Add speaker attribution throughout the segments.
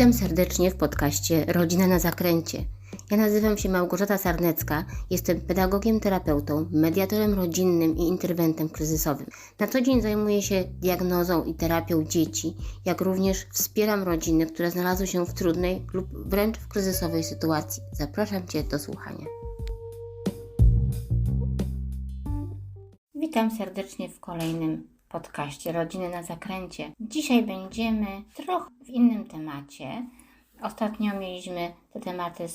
Speaker 1: Witam serdecznie w podcaście Rodzina na Zakręcie. Ja nazywam się Małgorzata Sarnecka, jestem pedagogiem, terapeutą, mediatorem rodzinnym i interwentem kryzysowym. Na co dzień zajmuję się diagnozą i terapią dzieci, jak również wspieram rodziny, które znalazły się w trudnej lub wręcz w kryzysowej sytuacji. Zapraszam Cię do słuchania. Witam serdecznie w kolejnym podcaście Rodziny na Zakręcie. Dzisiaj będziemy trochę w innym temacie. Ostatnio mieliśmy te tematy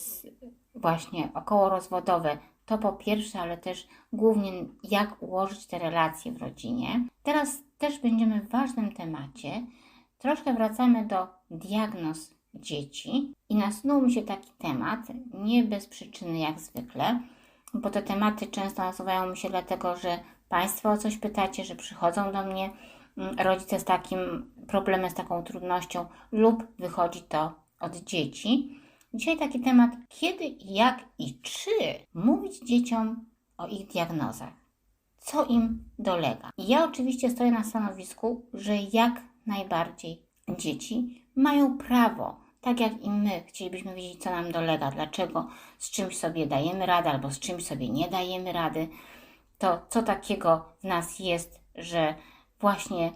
Speaker 1: właśnie okołorozwodowe. To po pierwsze, ale też głównie jak ułożyć te relacje w rodzinie. Teraz też będziemy w ważnym temacie. Troszkę wracamy do diagnoz dzieci i nasunął mi się taki temat, nie bez przyczyny jak zwykle, bo te tematy często nasuwają mi się dlatego, że Państwo o coś pytacie, że przychodzą do mnie mm, rodzice z takim problemem, z taką trudnością, lub wychodzi to od dzieci. Dzisiaj taki temat, kiedy, jak i czy mówić dzieciom o ich diagnozach, co im dolega. I ja oczywiście stoję na stanowisku, że jak najbardziej dzieci mają prawo, tak jak i my, chcielibyśmy wiedzieć, co nam dolega, dlaczego z czymś sobie dajemy radę albo z czymś sobie nie dajemy rady to co takiego w nas jest, że właśnie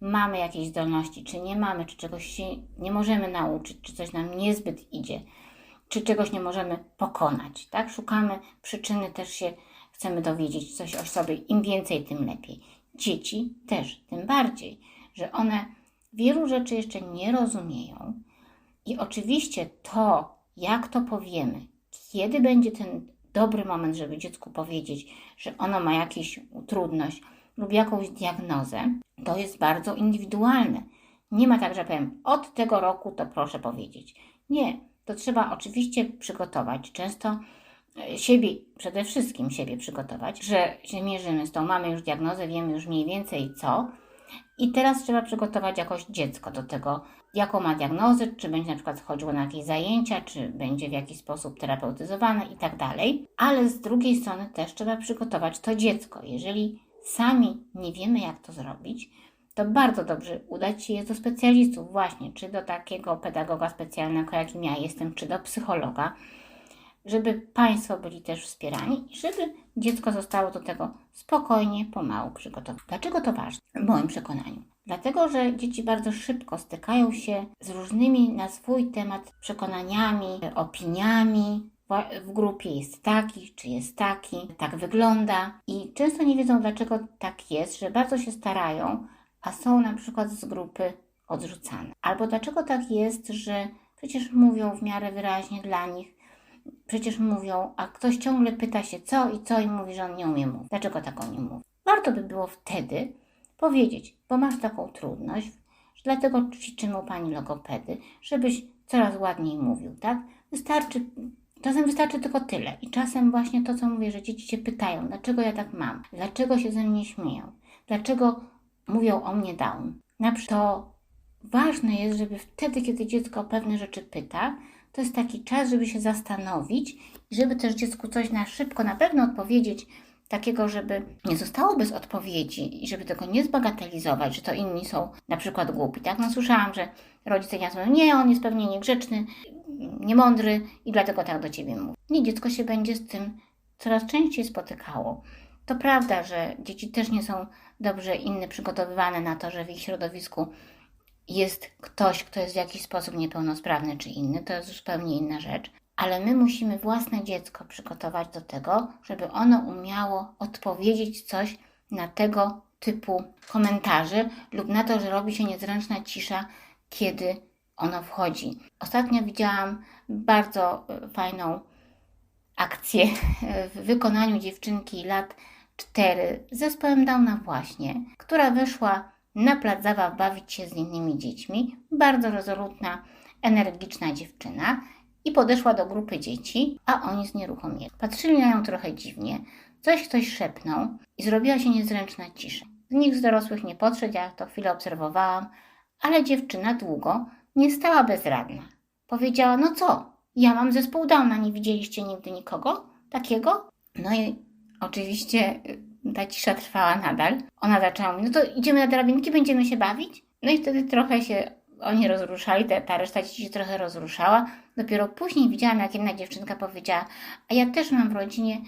Speaker 1: mamy jakieś zdolności, czy nie mamy, czy czegoś się nie możemy nauczyć, czy coś nam niezbyt idzie, czy czegoś nie możemy pokonać, tak? Szukamy przyczyny, też się chcemy dowiedzieć coś o sobie. Im więcej, tym lepiej. Dzieci też, tym bardziej, że one wielu rzeczy jeszcze nie rozumieją i oczywiście to, jak to powiemy, kiedy będzie ten dobry moment, żeby dziecku powiedzieć, że ono ma jakąś trudność lub jakąś diagnozę, to jest bardzo indywidualne. Nie ma tak, że powiem, od tego roku to proszę powiedzieć. Nie, to trzeba oczywiście przygotować. Często e, siebie, przede wszystkim siebie przygotować, że się mierzymy z tą, mamy już diagnozę, wiemy już mniej więcej co. I teraz trzeba przygotować jakoś dziecko do tego, jaką ma diagnozę, czy będzie na przykład chodziło na jakieś zajęcia, czy będzie w jakiś sposób terapeutyzowane i tak dalej. Ale z drugiej strony też trzeba przygotować to dziecko. Jeżeli sami nie wiemy, jak to zrobić, to bardzo dobrze udać się jest do specjalistów, właśnie, czy do takiego pedagoga specjalnego, jakim ja jestem, czy do psychologa, żeby Państwo byli też wspierani i żeby dziecko zostało do tego spokojnie, pomału przygotowane. Dlaczego to ważne? W moim przekonaniu. Dlatego, że dzieci bardzo szybko stykają się z różnymi na swój temat przekonaniami, opiniami. W grupie jest taki, czy jest taki, tak wygląda, i często nie wiedzą, dlaczego tak jest, że bardzo się starają, a są na przykład z grupy odrzucane. Albo dlaczego tak jest, że przecież mówią w miarę wyraźnie dla nich, przecież mówią, a ktoś ciągle pyta się co i co i mówi, że on nie umie mówić. Dlaczego tak on nie mówi? Warto by było wtedy powiedzieć, bo masz taką trudność, że dlatego ćwiczymy u Pani logopedy, żebyś coraz ładniej mówił, tak? Wystarczy, czasem wystarczy tylko tyle. I czasem właśnie to, co mówię, że dzieci się pytają, dlaczego ja tak mam, dlaczego się ze mnie śmieją, dlaczego mówią o mnie down. Na przykład to ważne jest, żeby wtedy, kiedy dziecko o pewne rzeczy pyta, to jest taki czas, żeby się zastanowić i żeby też dziecku coś na szybko, na pewno odpowiedzieć, takiego, żeby nie zostało bez odpowiedzi i żeby tego nie zbagatelizować, że to inni są na przykład głupi. Tak? No słyszałam, że rodzice nie mówią, nie, on jest pewnie niegrzeczny, niemądry i dlatego tak do ciebie mówi. Nie, dziecko się będzie z tym coraz częściej spotykało. To prawda, że dzieci też nie są dobrze inne przygotowywane na to, że w ich środowisku jest ktoś, kto jest w jakiś sposób niepełnosprawny czy inny, to jest zupełnie inna rzecz ale my musimy własne dziecko przygotować do tego, żeby ono umiało odpowiedzieć coś na tego typu komentarzy lub na to, że robi się niezręczna cisza, kiedy ono wchodzi. Ostatnio widziałam bardzo e, fajną akcję w wykonaniu dziewczynki lat 4 z zespołem Downa właśnie, która wyszła na plac zabaw bawić się z innymi dziećmi. Bardzo rezolutna, energiczna dziewczyna i podeszła do grupy dzieci, a oni znieruchomieli. Patrzyli na nią trochę dziwnie, coś ktoś szepnął i zrobiła się niezręczna cisza. Nikt z dorosłych nie podszedł, ja to chwilę obserwowałam, ale dziewczyna długo nie stała bezradna. Powiedziała, no co, ja mam zespół Downa, nie widzieliście nigdy nikogo takiego? No i oczywiście y, ta cisza trwała nadal. Ona zaczęła mówić, no to idziemy na drabinki, będziemy się bawić? No i wtedy trochę się oni rozruszali, ta, ta reszta dzieci się trochę rozruszała. Dopiero później widziałam, jak jedna dziewczynka powiedziała, a ja też mam w rodzinie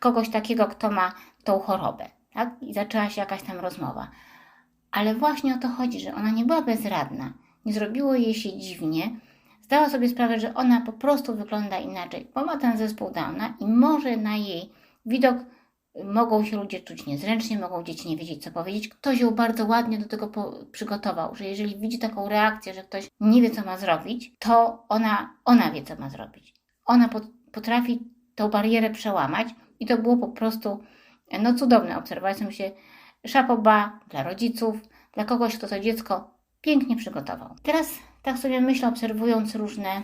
Speaker 1: kogoś takiego, kto ma tą chorobę. Tak? I zaczęła się jakaś tam rozmowa. Ale właśnie o to chodzi, że ona nie była bezradna. Nie zrobiło jej się dziwnie. Zdała sobie sprawę, że ona po prostu wygląda inaczej, bo ma ten zespół Downa i może na jej widok mogą się ludzie czuć niezręcznie, mogą dzieci nie wiedzieć, co powiedzieć. Ktoś ją bardzo ładnie do tego przygotował, że jeżeli widzi taką reakcję, że ktoś nie wie, co ma zrobić, to ona, ona wie, co ma zrobić. Ona pot- potrafi tą barierę przełamać i to było po prostu no cudowne. Myślę się szapoba dla rodziców, dla kogoś, kto to dziecko pięknie przygotował. Teraz tak sobie myślę, obserwując różne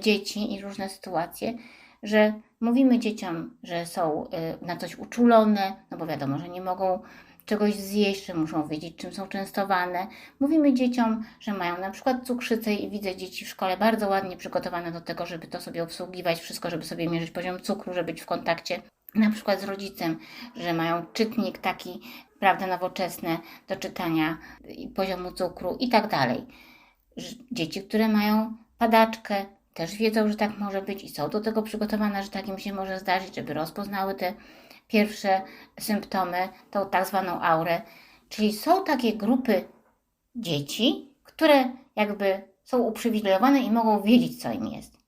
Speaker 1: dzieci i różne sytuacje, że mówimy dzieciom, że są y, na coś uczulone, no bo wiadomo, że nie mogą czegoś zjeść, że muszą wiedzieć, czym są częstowane. Mówimy dzieciom, że mają na przykład cukrzycę i widzę dzieci w szkole bardzo ładnie przygotowane do tego, żeby to sobie obsługiwać, wszystko, żeby sobie mierzyć poziom cukru, żeby być w kontakcie na przykład z rodzicem, że mają czytnik taki, prawda, nowoczesny do czytania poziomu cukru i tak dalej. Dzieci, które mają padaczkę, też wiedzą, że tak może być i są do tego przygotowane, że tak im się może zdarzyć, żeby rozpoznały te pierwsze symptomy, tą tak zwaną aurę. Czyli są takie grupy dzieci, które jakby są uprzywilejowane i mogą wiedzieć, co im jest.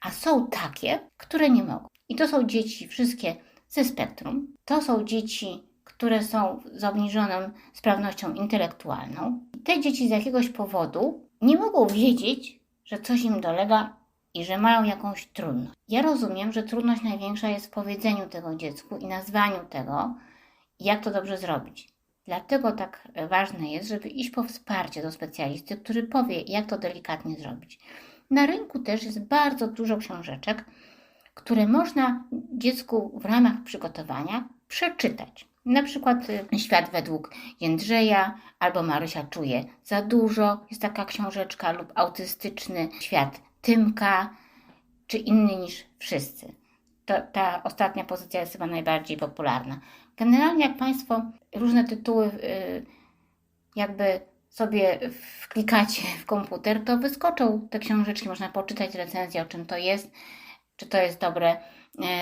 Speaker 1: A są takie, które nie mogą. I to są dzieci wszystkie ze spektrum. To są dzieci, które są z obniżoną sprawnością intelektualną. I te dzieci z jakiegoś powodu nie mogą wiedzieć, że coś im dolega i że mają jakąś trudność. Ja rozumiem, że trudność największa jest w powiedzeniu tego dziecku i nazwaniu tego, jak to dobrze zrobić. Dlatego tak ważne jest, żeby iść po wsparcie do specjalisty, który powie, jak to delikatnie zrobić. Na rynku też jest bardzo dużo książeczek, które można dziecku w ramach przygotowania przeczytać. Na przykład y, Świat według Jędrzeja albo Marysia czuje za dużo, jest taka książeczka, lub Autystyczny Świat Tymka, czy inny niż wszyscy. To, ta ostatnia pozycja jest chyba najbardziej popularna. Generalnie, jak Państwo różne tytuły y, jakby sobie wklikacie w komputer, to wyskoczą te książeczki, można poczytać recenzję, o czym to jest, czy to jest dobre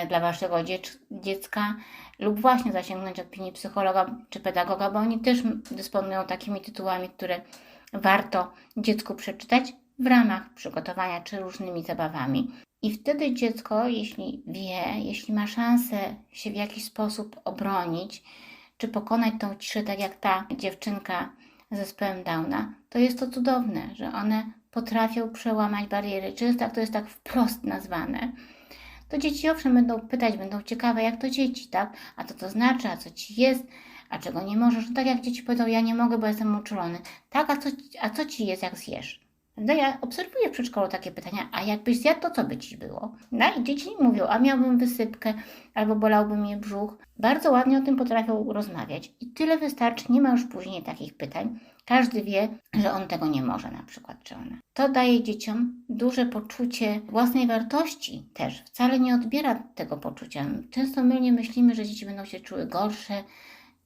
Speaker 1: dla Waszego dziec- dziecka, lub właśnie zasięgnąć opinii psychologa czy pedagoga, bo oni też dysponują takimi tytułami, które warto dziecku przeczytać w ramach przygotowania czy różnymi zabawami. I wtedy dziecko, jeśli wie, jeśli ma szansę się w jakiś sposób obronić, czy pokonać tą ciszę, tak jak ta dziewczynka z zespołem Downa, to jest to cudowne, że one potrafią przełamać bariery. Często to jest tak wprost nazwane, to dzieci owszem będą pytać, będą ciekawe, jak to dzieci, tak? A co to znaczy, a co ci jest, a czego nie możesz? No tak jak dzieci powiedzą, ja nie mogę, bo jestem uczulony. Tak, a co, a co ci jest, jak zjesz? No ja obserwuję w przedszkolu takie pytania, a jakbyś zjadł, to co by ci było? No i dzieci mówią, a miałbym wysypkę, albo bolałby mnie brzuch. Bardzo ładnie o tym potrafią rozmawiać i tyle wystarczy, nie ma już później takich pytań. Każdy wie, że on tego nie może na przykład, czy ona. To daje dzieciom duże poczucie własnej wartości też. Wcale nie odbiera tego poczucia. Często mylnie myślimy, że dzieci będą się czuły gorsze,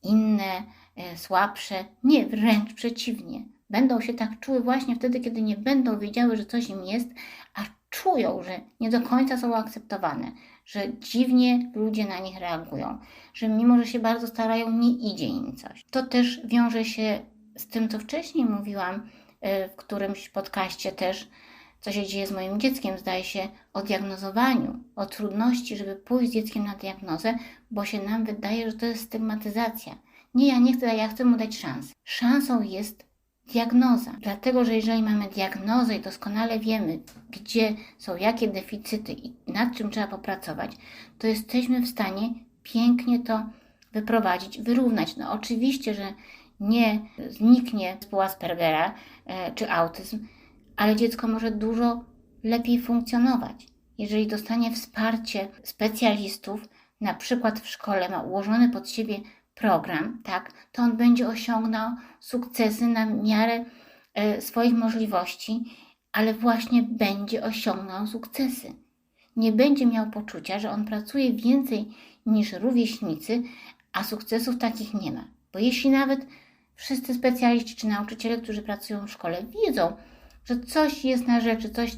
Speaker 1: inne, e, słabsze. Nie, wręcz przeciwnie. Będą się tak czuły właśnie wtedy, kiedy nie będą wiedziały, że coś im jest, a czują, że nie do końca są akceptowane, że dziwnie ludzie na nich reagują, że mimo, że się bardzo starają, nie idzie im coś. To też wiąże się z tym, co wcześniej mówiłam y, w którymś podcaście też, co się dzieje z moim dzieckiem, zdaje się, o diagnozowaniu, o trudności, żeby pójść z dzieckiem na diagnozę, bo się nam wydaje, że to jest stygmatyzacja. Nie, ja nie chcę, ja chcę mu dać szansę. Szansą jest diagnoza. Dlatego, że jeżeli mamy diagnozę i doskonale wiemy, gdzie są jakie deficyty i nad czym trzeba popracować, to jesteśmy w stanie pięknie to wyprowadzić, wyrównać. No oczywiście, że nie zniknie zespół Aspergera e, czy autyzm, ale dziecko może dużo lepiej funkcjonować. Jeżeli dostanie wsparcie specjalistów, na przykład w szkole ma ułożony pod siebie program, tak, to on będzie osiągnął sukcesy na miarę e, swoich możliwości, ale właśnie będzie osiągnął sukcesy. Nie będzie miał poczucia, że on pracuje więcej niż rówieśnicy, a sukcesów takich nie ma. Bo jeśli nawet wszyscy specjaliści czy nauczyciele, którzy pracują w szkole, wiedzą, że coś jest na rzeczy, coś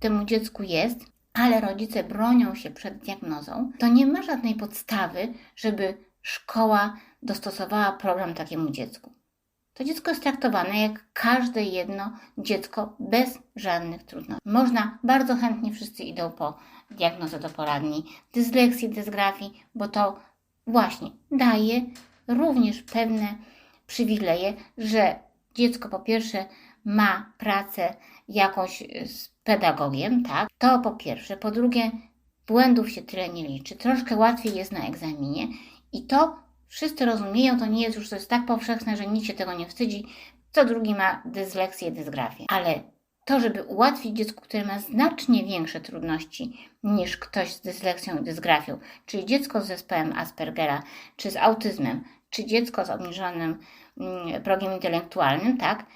Speaker 1: temu dziecku jest, ale rodzice bronią się przed diagnozą, to nie ma żadnej podstawy, żeby szkoła dostosowała program takiemu dziecku. To dziecko jest traktowane jak każde jedno dziecko bez żadnych trudności. Można, bardzo chętnie wszyscy idą po diagnozę do poradni dysleksji, dysgrafii, bo to właśnie daje również pewne przywileje, że dziecko po pierwsze ma pracę jakąś z pedagogiem, tak? To po pierwsze. Po drugie, błędów się tyle nie liczy. Troszkę łatwiej jest na egzaminie i to wszyscy rozumieją, to nie jest już coś tak powszechne, że nikt się tego nie wstydzi. Co drugi ma dysleksję, dysgrafię. Ale to, żeby ułatwić dziecku, które ma znacznie większe trudności niż ktoś z dysleksją i dysgrafią, czyli dziecko z zespołem Aspergera, czy z autyzmem, czy dziecko z obniżonym mm, progiem intelektualnym, tak,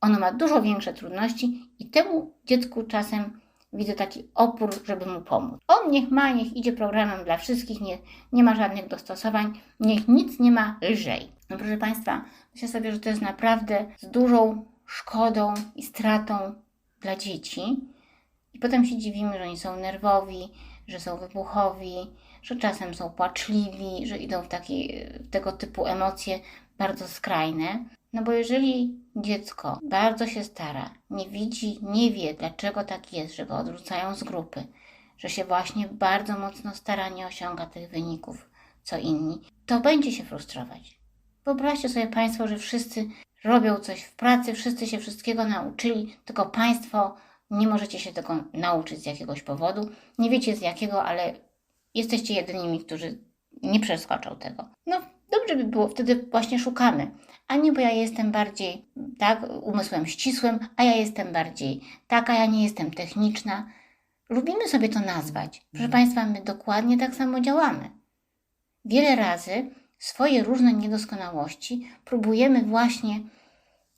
Speaker 1: ono ma dużo większe trudności i temu dziecku czasem widzę taki opór, żeby mu pomóc. On niech ma, niech idzie programem dla wszystkich, nie, nie ma żadnych dostosowań, niech nic nie ma lżej. No proszę Państwa, myślę sobie, że to jest naprawdę z dużą szkodą i stratą dla dzieci. I potem się dziwimy, że oni są nerwowi, że są wybuchowi, że czasem są płaczliwi, że idą w takie, tego typu emocje bardzo skrajne. No bo jeżeli dziecko bardzo się stara, nie widzi, nie wie, dlaczego tak jest, że go odrzucają z grupy, że się właśnie bardzo mocno stara, nie osiąga tych wyników co inni, to będzie się frustrować. Wyobraźcie sobie Państwo, że wszyscy robią coś w pracy, wszyscy się wszystkiego nauczyli, tylko Państwo nie możecie się tego nauczyć z jakiegoś powodu. Nie wiecie z jakiego, ale jesteście jedynymi, którzy nie przeskoczą tego. No, dobrze by było, wtedy właśnie szukamy. A nie, bo ja jestem bardziej, tak, umysłem ścisłym, a ja jestem bardziej taka, ja nie jestem techniczna. Lubimy sobie to nazwać. Proszę Państwa, my dokładnie tak samo działamy. Wiele razy swoje różne niedoskonałości próbujemy właśnie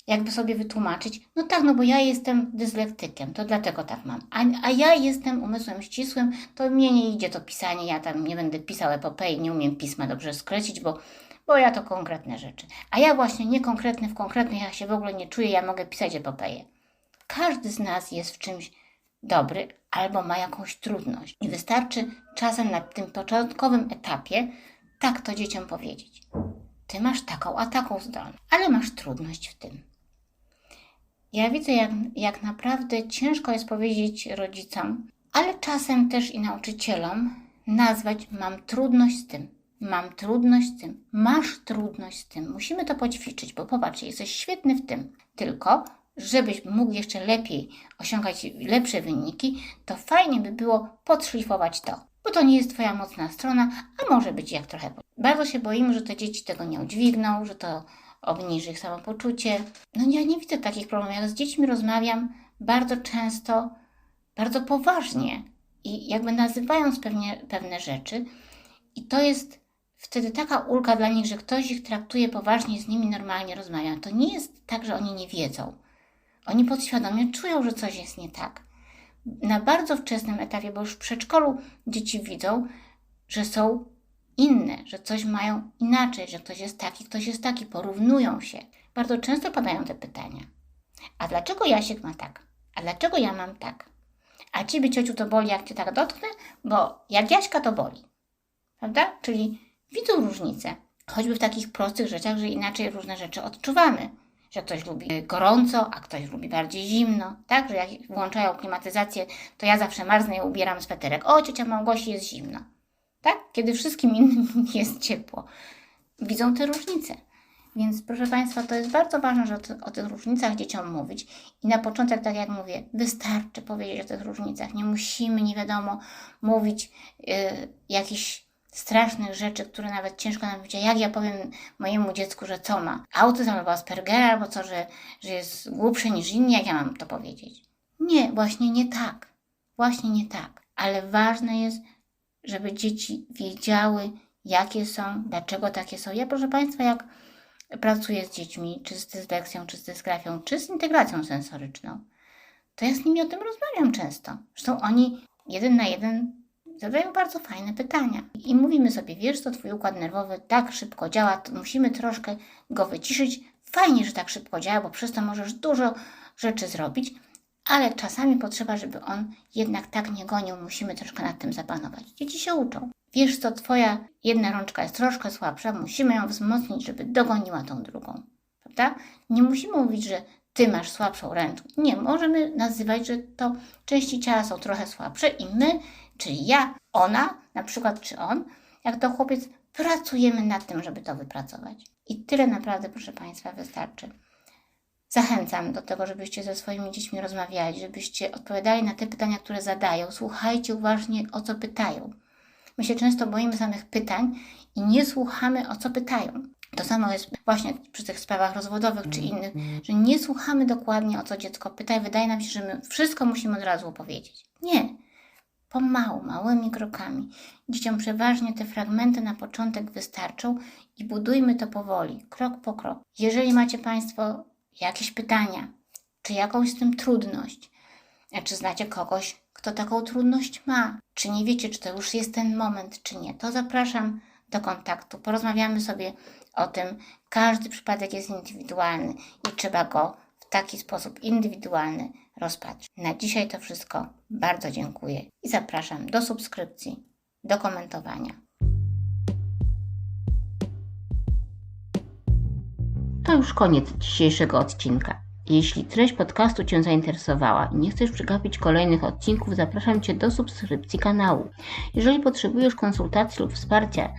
Speaker 1: jakby sobie wytłumaczyć, no tak, no bo ja jestem dyslektykiem, to dlatego tak mam. A, a ja jestem umysłem ścisłym, to mnie nie idzie to pisanie, ja tam nie będę pisał epopei, nie umiem pisma dobrze skrecić, bo, bo ja to konkretne rzeczy. A ja właśnie niekonkretny w konkretnych, ja się w ogóle nie czuję, ja mogę pisać epopeję. Każdy z nas jest w czymś dobry albo ma jakąś trudność. I wystarczy czasem na tym początkowym etapie tak to dzieciom powiedzieć. Ty masz taką, a taką zdolność, ale masz trudność w tym. Ja widzę, jak, jak naprawdę ciężko jest powiedzieć rodzicom, ale czasem też i nauczycielom nazwać mam trudność z tym, mam trudność z tym, masz trudność z tym. Musimy to poćwiczyć, bo popatrz, jesteś świetny w tym. Tylko, żebyś mógł jeszcze lepiej osiągać lepsze wyniki, to fajnie by było podszlifować to, bo to nie jest Twoja mocna strona, a może być jak trochę. Bardzo się boimy, że te dzieci tego nie udźwigną, że to obniży ich samopoczucie. No ja nie widzę takich problemów. Jak z dziećmi rozmawiam bardzo często, bardzo poważnie i jakby nazywając pewnie, pewne rzeczy. I to jest wtedy taka ulga dla nich, że ktoś ich traktuje poważnie, z nimi normalnie rozmawia. To nie jest tak, że oni nie wiedzą. Oni podświadomie czują, że coś jest nie tak. Na bardzo wczesnym etapie, bo już w przedszkolu dzieci widzą, że są inne, że coś mają inaczej, że ktoś jest taki, ktoś jest taki, porównują się. Bardzo często padają te pytania. A dlaczego Jasiek ma tak? A dlaczego ja mam tak? A ciebie, ciociu, to boli, jak cię tak dotknę? Bo jak Jaśka, to boli. Prawda? Czyli widzą różnice. Choćby w takich prostych rzeczach, że inaczej różne rzeczy odczuwamy. Że ktoś lubi gorąco, a ktoś lubi bardziej zimno. Tak? Że jak włączają klimatyzację, to ja zawsze marznę i ubieram sweterek. O, ciocia Małgosi jest zimno tak? Kiedy wszystkim innym jest ciepło. Widzą te różnice. Więc proszę Państwa, to jest bardzo ważne, że o, tych różnicach dzieciom mówić. I na początek, tak jak mówię, wystarczy powiedzieć o tych różnicach. Nie musimy, nie wiadomo, mówić yy, jakichś strasznych rzeczy, które nawet ciężko nam powiedzieć. Jak ja powiem mojemu dziecku, że co ma? Autyzm albo Aspergera, albo co, że, że jest głupszy niż inni, jak ja mam to powiedzieć? Nie, właśnie nie tak. Właśnie nie tak. Ale ważne jest, żeby dzieci wiedziały, jakie są, dlaczego takie są. Ja, proszę Państwa, jak pracuję z dziećmi, czy z dysleksją, czy z dysgrafią, czy z integracją sensoryczną, to ja z nimi o tym rozmawiam często. Zresztą oni jeden na jeden zadają bardzo fajne pytania. I mówimy sobie, wiesz, to Twój układ nerwowy tak szybko działa, to musimy troszkę go wyciszyć. Fajnie, że tak szybko działa, bo przez to możesz dużo rzeczy zrobić, ale czasami potrzeba, żeby on jednak tak nie gonił. Musimy troszkę nad tym zapanować. Dzieci się uczą. Wiesz co, twoja jedna rączka jest troszkę słabsza, musimy ją wzmocnić, żeby dogoniła tą drugą. Prawda? Nie musimy mówić, że ty masz słabszą ręczkę. Nie, możemy nazywać, że to części ciała są trochę słabsze i my, czyli ja, ona, na przykład, czy on, jak to chłopiec, pracujemy nad tym, żeby to wypracować. I tyle naprawdę, proszę Państwa, wystarczy. Zachęcam do tego, żebyście ze swoimi dziećmi rozmawiali, żebyście odpowiadali na te pytania, które zadają. Słuchajcie uważnie, o co pytają. My się często boimy samych pytań i nie słuchamy, o co pytają. To samo jest właśnie przy tych sprawach rozwodowych czy innych, że nie słuchamy dokładnie, o co dziecko pyta i wydaje nam się, że my wszystko musimy od razu opowiedzieć. Nie. Pomału, małymi krokami. Dzieciom przeważnie te fragmenty na początek wystarczą i budujmy to powoli, krok po krok. Jeżeli macie Państwo jakieś pytania, czy jakąś z tym trudność, czy znacie kogoś, kto taką trudność ma, czy nie wiecie, czy to już jest ten moment, czy nie, to zapraszam do kontaktu. Porozmawiamy sobie o tym. Każdy przypadek jest indywidualny i trzeba go w taki sposób indywidualny rozpatrzyć. Na dzisiaj to wszystko. Bardzo dziękuję i zapraszam do subskrypcji, do komentowania. To już koniec dzisiejszego odcinka. Jeśli treść podcastu Cię zainteresowała i nie chcesz przegapić kolejnych odcinków, zapraszam Cię do subskrypcji kanału. Jeżeli potrzebujesz konsultacji lub wsparcia,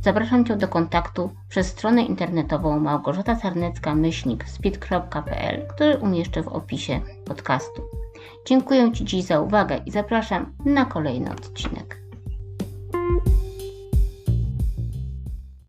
Speaker 1: zapraszam Cię do kontaktu przez stronę internetową małgorzata-sarnecka-speed.pl, który umieszczę w opisie podcastu. Dziękuję Ci dziś za uwagę i zapraszam na kolejny odcinek.